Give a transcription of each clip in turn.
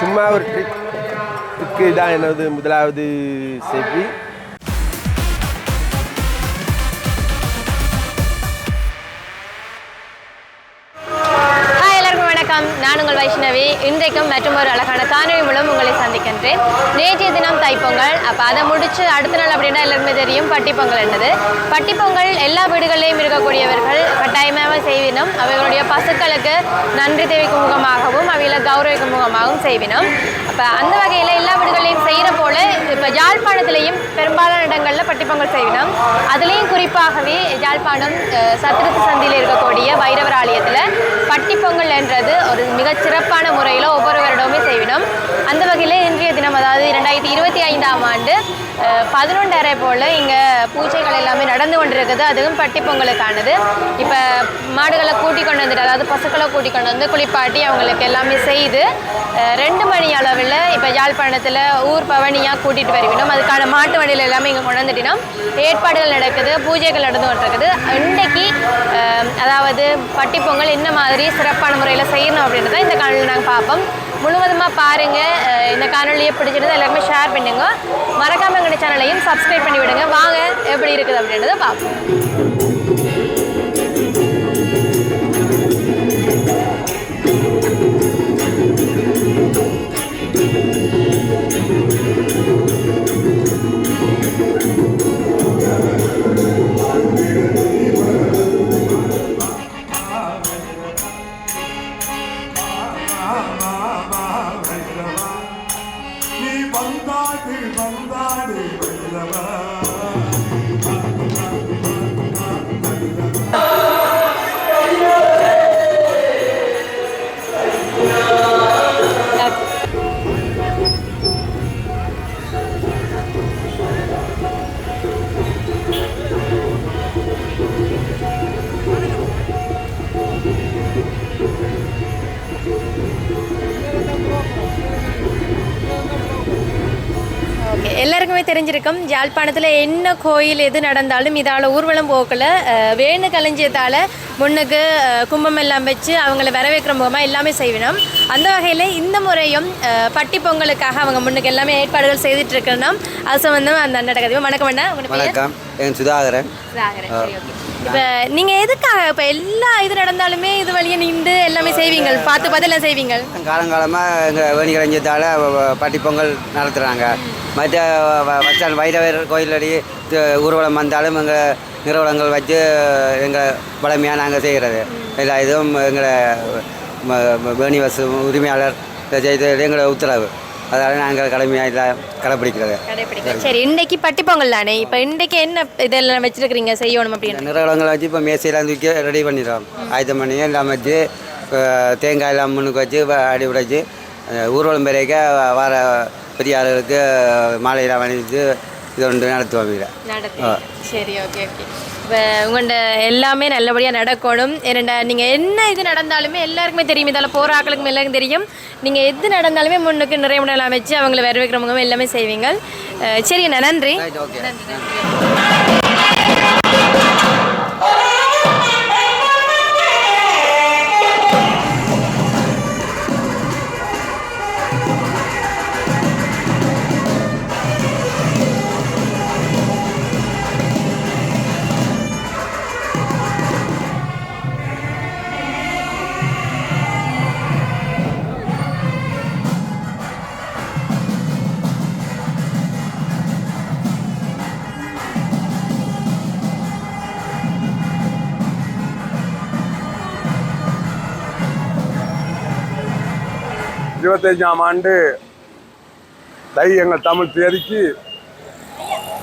சும்மா ஒரு ட்ரிக்கு தான் எனது முதலாவது செவ்வி வைஷ்ணவி இன்றைக்கும் மற்றும் ஒரு அழகான காணொலி மூலம் உங்களை சந்திக்கின்றேன். நேற்றைய தினம் தைப்பொங்கல். அப்போ அதை முடிச்சு அடுத்த நாள் அப்படின்னா எல்லாருமே தெரியும் பட்டிப்பொங்கல் என்னது. பட்டிப்பொங்கல் எல்லா வீடுகளிலையும் இருக்கக்கூடியவர்கள் கட்டாயமாக செய்வினோம் அவர்களுடைய பசுக்களுக்கு நன்றி தெரிவிக்கும் முகமாகவும் அவைகளை கௌரவிக்கும் முகமாகவும் செய்வினோம். அப்போ அந்த வகையில் எல்லா வீடுகளையும் செய்கிற போல இப்போ யாழ்ப்பாணத்திலையும் பெரும்பாலான இடங்களில் பட்டிப்பொங்கல் செய்வினோம். அதுலேயும் குறிப்பாகவே யாழ்ப்பாணம் சத்திரத்து சந்தியில் இருக்கக்கூடிய வைரவர் ஆலயத்தில் பட்டிப்பொங்கல் என்றது ஒரு மிகச் சிறப்பான முறையில் ஒவ்வொரு வருடமும் செய்வினோம். அந்த வகையில் இன்றைய தினம் அதாவது இரண்டாயிரத்தி இருபத்தி ஐந்தாம் ஆண்டு பதினொன்றரை போல் இங்கே பூஜைகள் எல்லாமே நடந்து கொண்டிருக்குது. அதுவும் பட்டிப்பொங்கலுக்கானது இப்போ மாடுகளை கூட்டி கொண்டு வந்துட்டு அதாவது பசுக்களை கூட்டி கொண்டு வந்து குளிப்பாட்டி அவங்களுக்கு எல்லாமே செய்து ரெண்டு மணி அளவில் இப்போ யாழ்ப்பாணத்தில் ஊர் பவனியாக கூட்டிகிட்டு வருவினோம். அதுக்கான மாட்டு வண்டியில் எல்லாமே இங்கே கொண்டு வந்துட்டினோம். ஏற்பாடுகள் நடக்குது பூஜைகள் நடந்து கொண்டிருக்குது. இன்றைக்கு அதாவது அதாவது பட்டிப்பொங்கல் என்ன மாதிரி சிறப்பான முறையில் செய்யணும் அப்படின்றத இந்த காலையில் நாங்கள் பார்ப்போம். முழுவதுமாக பாருங்கள் இந்த காணொலியை பிடிச்சிருந்தா எல்லாருமே ஷேர் பண்ணுங்க மறக்காம எங்களுடைய சேனலையும் சப்ஸ்கிரைப் பண்ணி விடுங்க வாங்க எப்படி இருக்குது அப்படின்றத பார்ப்போம். எல்லாருக்குமே தெரிஞ்சிருக்கும். யாழ்ப்பாணத்தில் என்ன கோயில் எது நடந்தாலும் இதால் ஊர்வலம் போக்கில் வேணு களஞ்சியத்தால் முன்னுக்கு கும்பம் எல்லாம் வச்சு அவங்கள வரவேற்கிற முகமாக எல்லாமே செய்வினோம் அந்த வகையில் இந்த முறையும் பட்டி பொங்கலுக்காக அவங்க முன்னுக்கு எல்லாமே ஏற்பாடுகள் செய்துட்டு இருக்கணும் அது சம்பந்தம் அந்த கதையும் வணக்கம் அண்ணா? வணக்கம். என் சுதாகரன். இப்ப நீங்க எதுக்காக இப்ப எல்லா இது நடந்தாலுமே இது வழியா நின்று எல்லாமே செய்வீங்க பார்த்து பார்த்து எல்லாம் செய்வீங்க காலங்காலமாக எங்கள் வேணி கலைஞத்தால் பட்டி பொங்கல் நடத்துகிறாங்க மற்ற வச்சான் வைரவர் கோயிலடி ஊர்வலம் வந்தாலும் எங்கள் நிறுவனங்கள் வச்சு எங்கள் பழமையாக நாங்கள் செய்கிறது எல்லா இதுவும் எங்களை ம- ம- வேணி வசு உரிமையாளர் செய்து எங்களோட உத்தரவு. அதனால் நாங்கள் கடமையாக எல்லாம் கடைப்பிடிக்கிறது. சரி இன்னைக்கு பட்டி பொங்கல் தானே? இப்ப இன்னைக்கு என்ன இதெல்லாம் வச்சிருக்கிறீங்க? செய்யணும் அப்படின்னு நிறுவனங்களை வச்சு இப்போ மேசையெல்லாம் தூக்கி ரெடி பண்ணிடுறோம். ஆயுதம் பண்ணி எல்லாம் வச்சு தேங்காய் எல்லாம் முன்னுக்கு வச்சு அடி உடைச்சு ஊர்வலம் பெறைக்க வர பெரிய ஆளுகளுக்கு மாலையெல்லாம் அணிவித்து இது ஒன்று நடத்துவோம் சரி ஓகே ஓகே. இப்போ உங்கள்கிட்ட எல்லாமே நல்லபடியாக நடக்கணும். ஏன்னா நீங்கள் என்ன இது நடந்தாலுமே எல்லாருக்குமே தெரியும். இதால் போகிற ஆக்களுக்கும் எல்லாருக்கும் தெரியும். நீங்கள் எது நடந்தாலுமே முன்னுக்கு நிறைய முன்னெல்லாம் வச்சு அவங்கள வரவேற்கிறவங்க எல்லாமே செய்வீங்க சரி அண்ணா நன்றி. இருபத்தஞ்சாம் ஆண்டு தை எங்கள் தமிழ் தேதிக்கு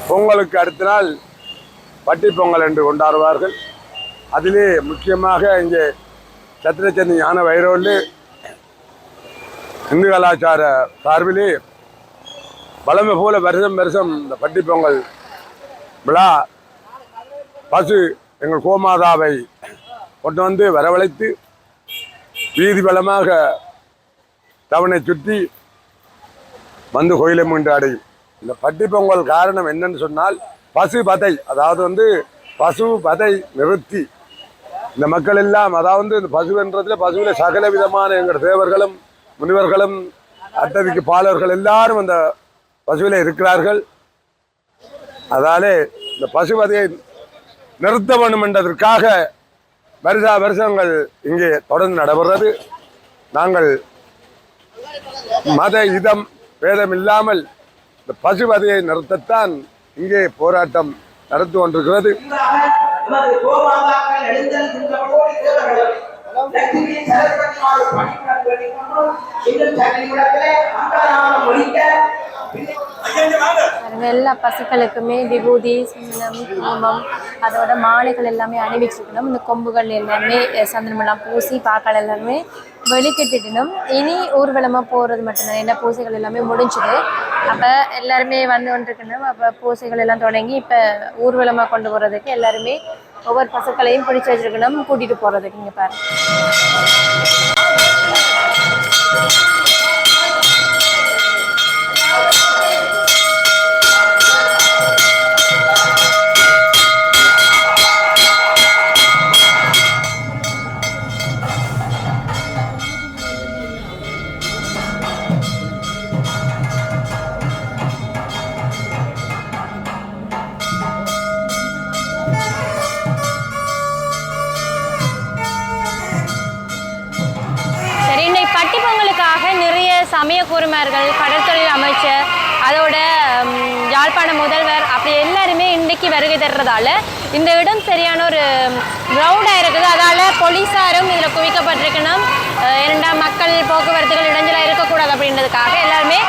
பொங்கலுக்கு அடுத்த நாள் பட்டி பொங்கல் என்று கொண்டாடுவார்கள். அதிலே முக்கியமாக இங்கே சத்திரச்சந்தி ஞான வைரோடு இந்து கலாச்சார சார்பிலே வளமை போல வருஷம் வருஷம் இந்த பட்டி பொங்கல் விழா பசு எங்கள் கோமாதாவை கொண்டு வந்து வரவழைத்து வீதி பலமாக தவணை சுற்றி வந்து கோயிலை மீண்டு அடையும். இந்த பட்டி பொங்கல் காரணம் என்னன்னு சொன்னால் பசு பதை அதாவது வந்து பசு பதை நிறுத்தி இந்த மக்கள் எல்லாம் அதாவது இந்த பசுன்றதுல பசுவில் சகல விதமான எங்கள் தேவர்களும் முனிவர்களும் அட்டதிக்கு பாலர்கள் எல்லாரும் அந்த பசுவில் இருக்கிறார்கள். அதாலே இந்த பசுவதையை நிறுத்த வேண்டும் என்றதற்காக வருஷா வருஷங்கள் இங்கே தொடர்ந்து நடைபெறது நாங்கள் மத இதம் பேதம் இல்லாமல் இந்த பசுவதையை நிறுத்தத்தான் இங்கே போராட்டம் நடந்து கொண்டிருக்கிறது. எல்லா பசுக்களுக்குமே விபூதி சந்தனம் குங்குமம் அதோட மாலைகள் எல்லாமே அணிவிச்சிருக்கணும். இந்த கொம்புகள் எல்லாமே சந்திரமெல்லாம் பூசி பாக்கள் எல்லாமே வெளிக்கிட்டுட்டணும் இனி ஊர்வலமாக போகிறது மட்டும்தான். என்ன பூசைகள் எல்லாமே முடிஞ்சுது. அப்போ எல்லாருமே வந்து கொண்டிருக்கணும். அப்போ பூசைகள் எல்லாம் தொடங்கி இப்போ ஊர்வலமாக கொண்டு போகிறதுக்கு எல்லாருமே ஒவ்வொரு பசுக்களையும் பிடிச்சி வச்சிருக்கணும். கூட்டிகிட்டு போகிறதுக்கு இங்கே பாரு சமய குருமார்கள் கடற்தொழில் அமைச்சர் அதோட யாழ்ப்பாண முதல்வர் அப்படி எல்லாருமே இன்றைக்கு வருகை தர்றதால இந்த இடம் சரியான ஒரு க்ரௌடாக இருக்குது. அதால் போலீஸாரும் இதில் குவிக்கப்பட்டிருக்கணும். அஹ், இரண்டாம் மக்கள் போக்குவரத்துகள் இடைஞ்சலாக இருக்கக்கூடாது அப்படின்றதுக்காக எல்லாருமே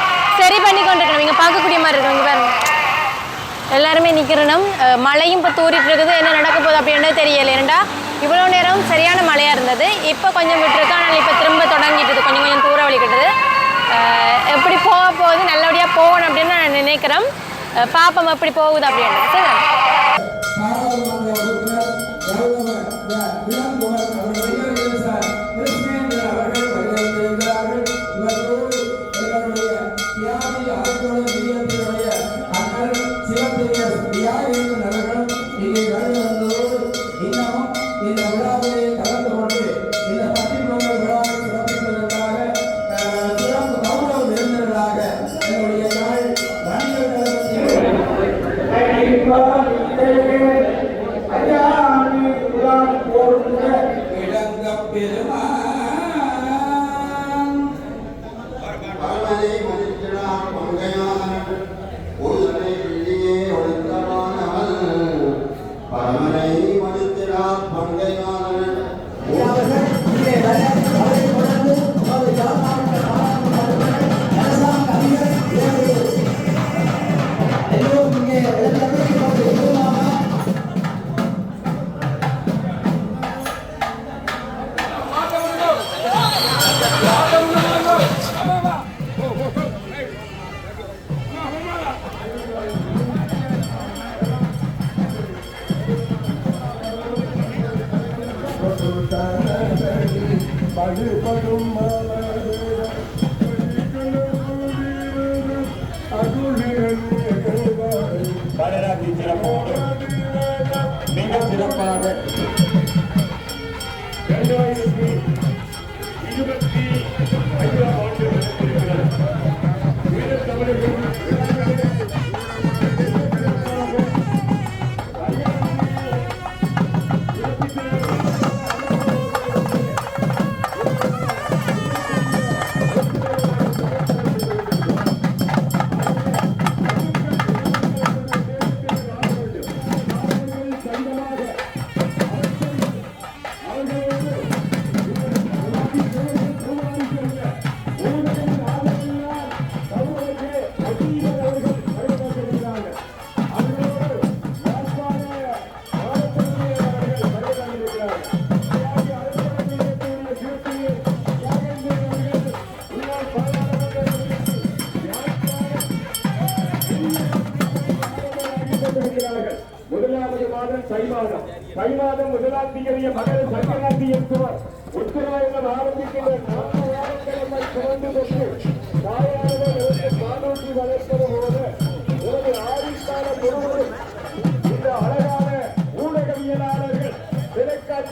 சரி பண்ணி கொண்டிருக்கணும். இங்கே பார்க்கக்கூடிய மாதிரி இருக்கு. இங்கே பாருங்க. எல்லாருமே நிற்கிறணும் மழையும் இப்போ தூரிட்டு இருக்குது. என்ன நடக்க போகுது அப்படின்றது தெரியல. ஏன்டா இவ்வளோ நேரம் சரியான மழையாக இருந்தது. இப்போ கொஞ்சம் விட்டுருக்கு ஆனால் இப்போ திரும்ப தொடங்கிட்டுது கொஞ்சம் கொஞ்சம் தூர வலிக்கிட்டது அஹ் எப்படி போக போகுது நல்லபடியாக போகணும் நினைக்கிறோம். பாப்பம் எப்படி போகுது அப்படின்னு முதலாவது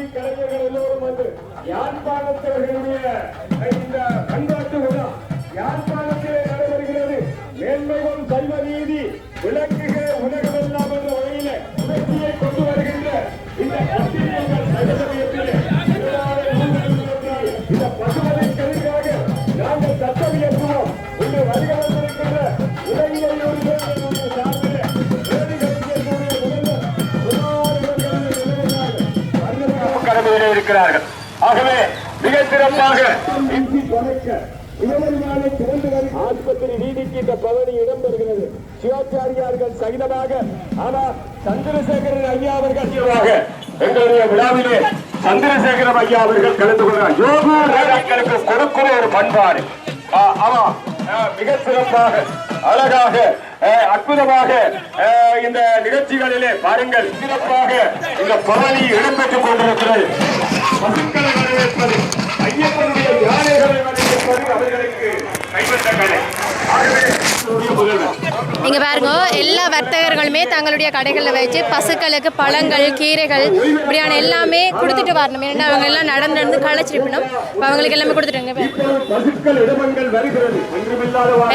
கட்சி கலைஞர்கள் எல்லோரும் வந்து யாழ்ப்பாணத்தவர்களுடைய இந்த பண்பாட்டு விழா யாழ்ப்பாணம் இருக்கிறார்கள் ஆகவே மிக சிறப்பாக ஆஸ்பத்திரி நீதிக்கு இந்த பவனி இடம்பெறுகிறது சிவாச்சாரியார்கள் சகிதமாக ஆனா சந்திரசேகரன் ஐயா அவர்கள் எங்களுடைய விழாவிலே சந்திரசேகரன் ஐயா அவர்கள் கலந்து கொள்கிறார். யோகா கொடுக்கிற ஒரு பண்பாடு. ஆமா. மிக சிறப்பாக அழகாக அற்புதமாக இந்த நிகழ்ச்சிகளிலே பாருங்கள். சிறப்பாக இந்த பவனி இடம்பெற்றுக் கொண்டிருக்கிறது. பசுக்களை வரவேற்பது ஐயப்பனுடைய யானைகளை வரவேற்பது அவர்களுக்கு கைவந்த கலை. இங்க பாருங்க எல்லா வர்த்தகர்களுமே தங்களுடைய கடைகளில் வச்சு பசுக்களுக்கு பழங்கள் கீரைகள் இப்படியான எல்லாமே கொடுத்துட்டு வரணும். ஏன்னா அவங்க எல்லாம் நடந்து நடந்து களைச்சிருக்கணும். அவங்களுக்கு எல்லாமே கொடுத்துட்டாங்க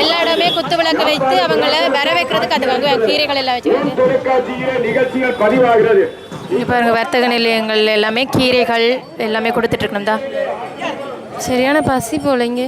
எல்லா இடமே குத்து விளக்கு வைத்து அவங்கள வர வைக்கிறதுக்கு அது வந்து கீரைகள் எல்லாம் வச்சுருக்காங்க தொலைக்காட்சியிலே இங்கே பாருங்க வர்த்தக நிலையங்கள் எல்லாமே கீரைகள் எல்லாமே கொடுத்துட்டு இருக்கணும் தான் சரியான பசி போல இங்கே.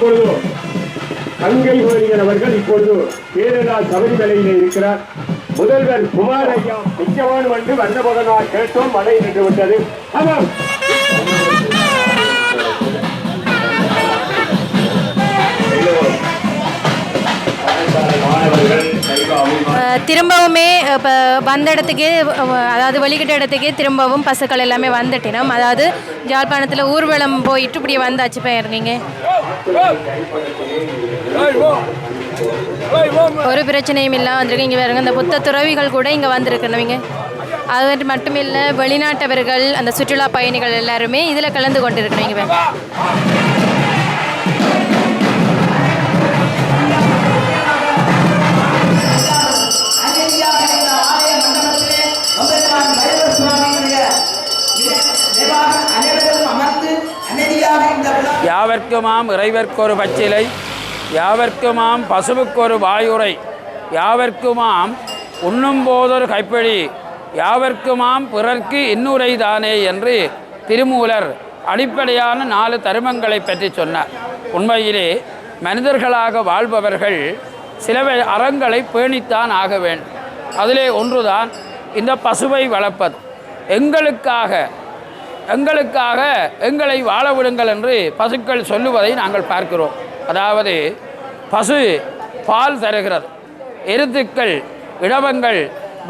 இப்பொழுது கங்கை கோரியர் அவர்கள் இப்பொழுது கேரளா சபரிமலையில் இருக்கிறார். முதல்வர் குமார் ஐயா நிச்சயமான வந்து வந்தபோதனால் கேட்டோம் மழை நின்று விட்டது ஆமாம். திரும்பவுமே இப்போ வந்த இடத்துக்கே அதாவது வெளிக்கிட்ட இடத்துக்கே திரும்பவும் பசுக்கள் எல்லாமே வந்துட்டினோம். அதாவது ஜாழ்ப்பாணத்தில் ஊர்வலம் போயிட்டு இப்படி வந்தாச்சு போயிருந்தீங்க ஒரு பிரச்சனையும் இல்லை வந்திருக்கு. இங்கே பாருங்க இந்த புத்த துறவிகள் கூட இங்கே வந்திருக்கணுவீங்க அது வந்து மட்டும் இல்லை வெளிநாட்டவர்கள் அந்த சுற்றுலா பயணிகள் எல்லாருமே இதில் கலந்து கொண்டு இங்கே யாவர்க்குமாம் இறைவர்க்கொரு பச்சிலை யாவர்க்குமாம் பசுவுக்கொரு வாயுரை யாவர்க்குமாம் உண்ணும் போதொரு கைப்பிடி யாவர்க்குமாம் பிறர்க்கு இன்னுரை தானே என்று திருமூலர் அடிப்படையான நாலு தருமங்களை பற்றி சொன்னார். உண்மையிலே மனிதர்களாக வாழ்பவர்கள் சில அறங்களை பேணித்தான் ஆக வேண்டும். அதிலே ஒன்றுதான் இந்த பசுவை வளர்ப்பது. எங்களுக்காக எங்களுக்காக எங்களை வாழ விடுங்கள் என்று பசுக்கள் சொல்லுவதை நாங்கள் பார்க்கிறோம். அதாவது பசு பால் தருகிறது. எருத்துக்கள் இடவங்கள்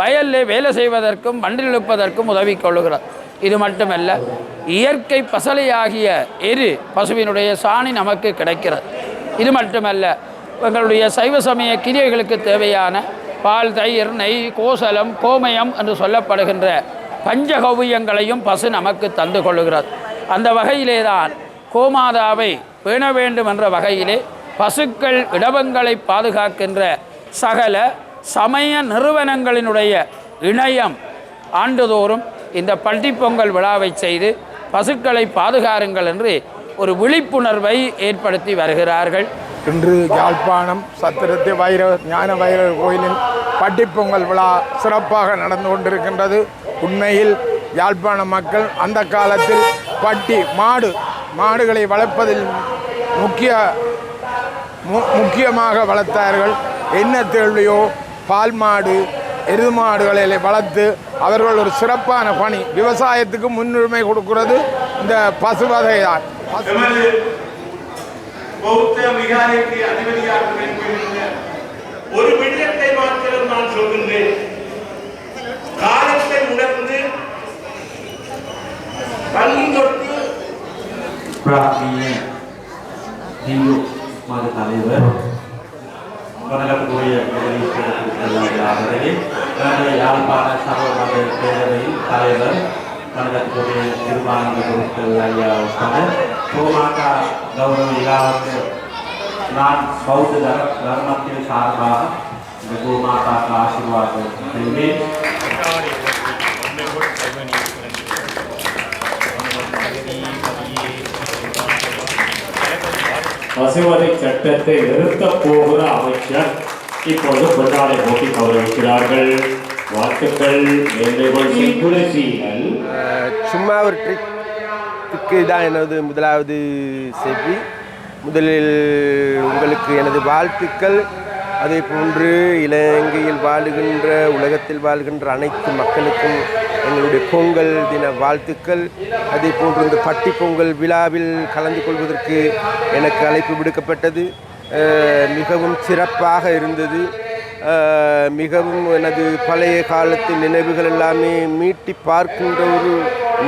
வயலில் வேலை செய்வதற்கும் மண்ணில் இழுப்பதற்கும் உதவி கொள்ளுகிறது. இது மட்டுமல்ல இயற்கை பசலையாகிய எரு பசுவினுடைய சாணி நமக்கு கிடைக்கிறது. இது மட்டுமல்ல எங்களுடைய சைவ சமய கிரியைகளுக்கு தேவையான பால் தயிர் நெய் கோசலம் கோமயம் என்று சொல்லப்படுகின்ற பஞ்சகவ்யங்களையும் பசு நமக்கு தந்து கொள்ளுகிறது அந்த வகையிலே தான் கோமாதாவை பேண வேண்டும் என்ற வகையிலே பசுக்கள் இடவங்களை பாதுகாக்கின்ற சகல சமய நிறுவனங்களினுடைய இணையம் ஆண்டுதோறும் இந்த பட்டிப்பொங்கல் விழாவை செய்து பசுக்களை பாதுகாருங்கள் என்று ஒரு விழிப்புணர்வை ஏற்படுத்தி வருகிறார்கள். இன்று யாழ்ப்பாணம் சத்திரத்தி வைரவர் ஞான வைரவர் கோயிலின் பட்டிப்பொங்கல் விழா சிறப்பாக நடந்து கொண்டிருக்கின்றது. உண்மையில் யாழ்ப்பாண மக்கள் அந்த காலத்தில் பட்டி மாடு மாடுகளை வளர்ப்பதில் முக்கிய மு- முக்கியமாக வளர்த்தார்கள். என்ன தேவையோ பால் மாடு எருது மாடுகளை வளர்த்து அவர்கள் ஒரு சிறப்பான பணி. விவசாயத்துக்கு முன்னுரிமை கொடுக்கிறது இந்த பசுவதை தான் ஒரு மின்னத்தை மாத்திரம் நான் சொல்கின்றேன். காலத்தை உணர்ந்து கல்வி தொட்டு ஹிந்து மத தலைவர் வணக்கத்துக்குரிய அவர்களே எனது யாழ்ப்பாண சர்வ பேரவையின் தலைவர் வணக்கத்துக்குரிய திருமானந்த பொருட்கள் ஐயா உட்பட கோமாக்கா கௌரவ நான் பௌத்த தர்மத்தின் சார்பாக गो माता का आशीर्वाद देंगे பசுவதை சட்டத்தை நிறுத்தப் போகிற அமைச்சர் இப்பொழுது பொன்னாடை போட்டி கௌரவிக்கிறார்கள். வாழ்த்துக்கள். சும்மா ஒரு ட்ரிக்கு தான் எனது முதலாவது செவ்வி முதலில் உங்களுக்கு எனது வாழ்த்துக்கள். அதே போன்று இலங்கையில் வாழுகின்ற உலகத்தில் வாழ்கின்ற அனைத்து மக்களுக்கும் எங்களுடைய பொங்கல் தின வாழ்த்துக்கள். அதே போன்று இந்த பட்டி பொங்கல் விழாவில் கலந்து கொள்வதற்கு எனக்கு அழைப்பு விடுக்கப்பட்டது. மிகவும் சிறப்பாக இருந்தது. மிகவும் எனது பழைய காலத்து நினைவுகள் எல்லாமே மீட்டி பார்க்கின்ற ஒரு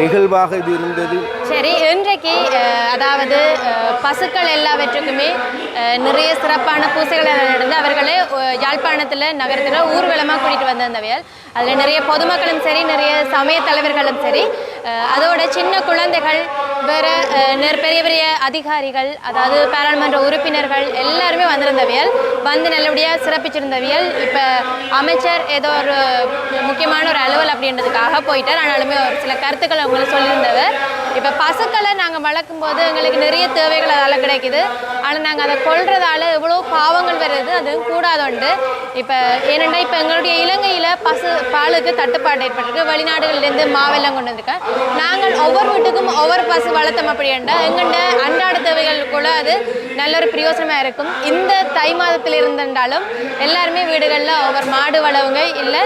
நிகழ்வாக இது இருந்தது. சரி இன்றைக்கு அதாவது பசுக்கள் எல்லாவற்றுக்குமே நிறைய சிறப்பான பூசைகள் நடந்து அவர்களே யாழ்ப்பாணத்தில் நகரத்தில் ஊர்வலமாக கூட்டிகிட்டு வந்திருந்தவையால் அதில் நிறைய பொதுமக்களும் சரி நிறைய சமய தலைவர்களும் சரி அதோட சின்ன குழந்தைகள் வேற நிற- பெரிய பெரிய அதிகாரிகள் அதாவது பாராளுமன்ற உறுப்பினர்கள் எல்லாருமே வந்திருந்தவியல் வந்து நல்லபடியாக சிறப்பிச்சிருந்தவியல் இப்போ அமைச்சர் ஏதோ ஒரு முக்கியமான ஒரு அலுவல் அப்படின்றதுக்காக போயிட்டார். ஆனாலுமே ஒரு சில கருத்துக்கள் அவங்களை சொல்லியிருந்தவர். இப்போ பசுக்களை நாங்கள் வளர்க்கும் போது எங்களுக்கு நிறைய தேவைகள் அதால் கிடைக்குது. ஆனால் நாங்கள் அதை கொள்றதால எவ்வளோ பாவங்கள் வருது அது கூடாதுண்டு. இப்போ ஏனெண்டா இப்போ எங்களுடைய இலங்கையில் பசு பாலுக்கு தட்டுப்பாடு ஏற்பட்டிருக்கு. வெளிநாடுகள்லேருந்து மாவெல்லாம் கொண்டு வந்திருக்கேன் நாங்கள் ஒவ்வொரு வீட்டுக்கும் ஒவ்வொரு பசு வளர்த்தோம் அப்படின்டா எங்கள்கிட்ட அன்றாட தேவைகளுக்குள்ள அது நல்ல ஒரு பிரயோசனமாக இருக்கும். இந்த தை மாதத்தில் இருந்தாலும் எல்லாருமே வீடுகளில் ஒவ்வொரு மாடு வளவுங்க இல்லை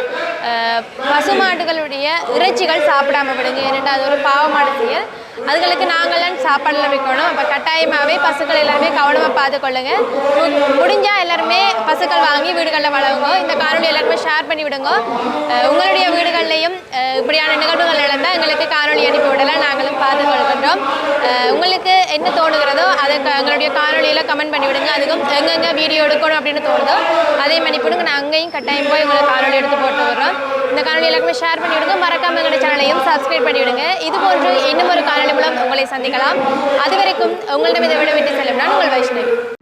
பசுமாடுகளுடைய இறைச்சிகள் சாப்பிடாம விடுங்க. ஏனென்றால் அது ஒரு பாவமான செயல் அதுகளுக்கு நாங்களாம் சாப்பாடுலாம் வைக்கணும். அப்போ கட்டாயமாகவே பசுக்கள் எல்லாருமே கவனமாக பார்த்துக்கொள்ளுங்க. முடிஞ்சால் முடிஞ்சா எல்லாருமே பசுக்கள் வாங்கி வீடுகளில் வளருங்க. இந்த காணொலி எல்லாருமே ஷேர் பண்ணி விடுங்க. உங்களுடைய வீடுகள்லையும் இப்படியான நிகழ்வுகள் நடந்தால் எங்களுக்கு காணொலி அனுப்பி விடலாம். நாங்களும் பார்த்து கொள்கின்றோம் உங்களுக்கு என்ன தோணுகிறதோ அதை க- எங்களுடைய காணொலியில் கமெண்ட் பண்ணி விடுங்க. அதுக்கும் எங்கெங்கே வீடியோ எடுக்கணும் அப்படின்னு தோணுதோ அதே மன்னிப்பிடுங்க போடுங்க நான் அங்கேயும் கட்டாயம் போய் உங்களுக்கு காணொலி எடுத்து போட்டு வர்றோம் இந்த காணொலி எல்லாருமே ஷேர் பண்ணிவிடுங்க. மறக்காம சேனலையும் சப்ஸ்கிரைப் பண்ணிவிடுங்க. இது போன்று இன்னும் ஒரு காணொலி மூலம் உங்களை சந்திக்கலாம். அது வரைக்கும் உங்களிடம் இதை விட விட்டு செல்லும் நான் உங்கள் வைஷ்ணவி.